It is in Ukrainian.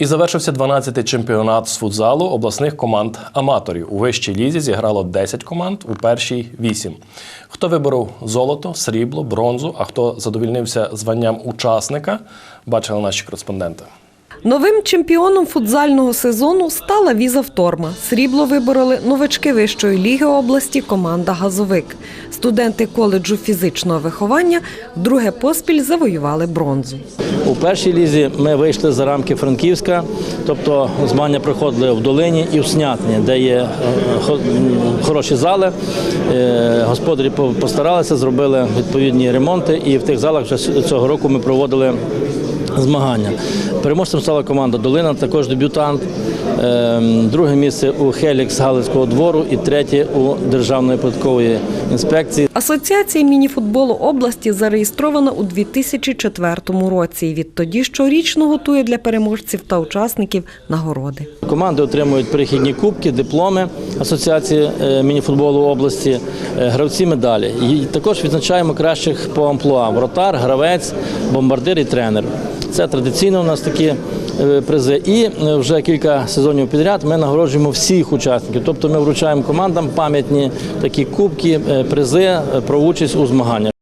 І завершився 12-й чемпіонат з футзалу обласних команд аматорів. У вищій лізі зіграло 10 команд, у першій 8. Хто виборов золото, срібло, бронзу, а хто задовільнився званням учасника, бачили наші кореспонденти. Новим чемпіоном футзального сезону стала Віза Вторма. Срібло вибороли новачки вищої ліги області команда Газовик. Студенти коледжу фізичного виховання вдруге поспіль завоювали бронзу. У першій лізі ми вийшли за рамки Франківська, тобто змагання проходили в Долині і в Снятині, де є е, хороші зали. Е, Господарі по- постаралися, зробили відповідні ремонти, і в тих залах вже цього року ми проводили змагання. Переможцем стала команда Долина, також дебютант. Е, Друге місце у Хелікс Галицького двору і третє у Державної податкової інспекції. Асоціація мініфутболу області зареєстрована у 2004 році. і Відтоді щорічно готує для переможців та учасників нагороди. Команди отримують перехідні кубки, дипломи Асоціації е, мініфутболу області, е, гравці медалі. І також відзначаємо кращих по амплуа: вратар, гравець, бомбардир і тренер. Це традиційно у нас такі е, призи. І е, вже кілька сезонів підряд ми нагороджуємо всіх учасників. Тобто ми вручаємо командам пам'ятні такі кубки, е, призи про участь у змаганнях.